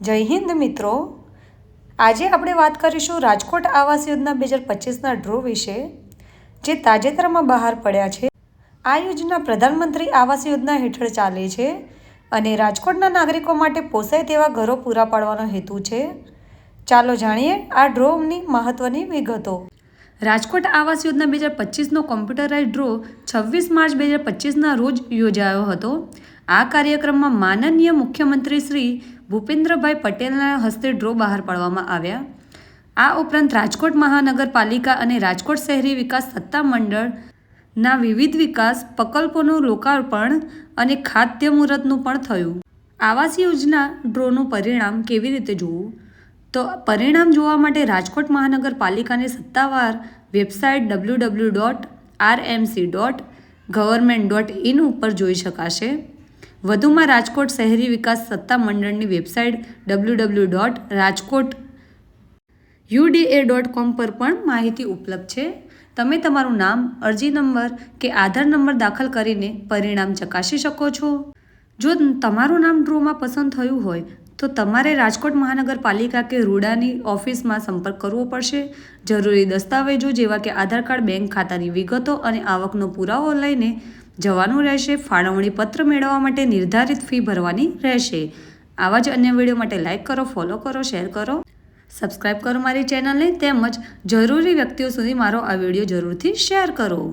જય હિન્દ મિત્રો. આજે આપણે વાત કરીશું રાજકોટ આવાસ યોજના બે હજાર પચીસના ડ્રો વિશે, જે તાજેતરમાં બહાર પડ્યા છે. આ યોજના પ્રધાનમંત્રી આવાસ યોજના હેઠળ ચાલે છે અને રાજકોટના નાગરિકો માટે પોસાય તેવા ઘરો પૂરા પાડવાનો હેતુ છે. ચાલો જાણીએ આ ડ્રોની મહત્ત્વની વિગતો. રાજકોટ આવાસ યોજના બે હજાર પચીસનો કોમ્પ્યુટરાઇઝ ડ્રો છવ્વીસ માર્ચ બે હજાર પચીસના રોજ યોજાયો હતો. આ કાર્યક્રમમાં માનનીય મુખ્યમંત્રી શ્રી ભૂપેન્દ્રભાઈ પટેલના હસ્તે ડ્રો બહાર પાડવામાં આવ્યા. આ ઉપરાંત રાજકોટ મહાનગરપાલિકા અને રાજકોટ શહેરી વિકાસ સત્તા મંડળના વિવિધ વિકાસ પ્રકલ્પોનું લોકાર્પણ અને ખાદ્ય મુહૂર્તનું પણ થયું. આવાસ યોજના ડ્રોનું પરિણામ કેવી રીતે જોવું? તો પરિણામ જોવા માટે રાજકોટ મહાનગરપાલિકાની સત્તાવાર website W W dot RMC dot government dot in ઉપર જોઈ શકાશે. વધુમાં રાજકોટ શહેરી વિકાસ સત્તા મંડળની website W W dot Rajkot UDA dot com પર પણ માહિતી ઉપલબ્ધ છે. તમે તમારું નામ, અરજી નંબર કે આધાર નંબર દાખલ કરીને પરિણામ ચકાસી શકો છો. જો તમારું નામ ડ્રોમાં પસંદ થયું હોય તો તમારે રાજકોટ મહાનગરપાલિકા કે રૂડાની ઓફિસમાં સંપર્ક કરવો પડશે? જરૂરી દસ્તાવેજો જેવા કે આધાર કાર્ડ, બેંક ખાતાની વિગતો અને આવકનો પુરાવો લઈને જવાનું રહેશે. ફાળવણી પત્ર મેળવવા માટે નિર્ધારિત ફી ભરવાની રહેશે. આવા જ અન્ય વીડિયો માટે લાઇક કરો, ફોલો કરો, શેર કરો. સબસ્ક્રાઇબ કરો મારી ચેનલને તેમજ જરૂરી વ્યક્તિઓ સુધી મારો આ વીડિયો જરૂરથી શેર કરો.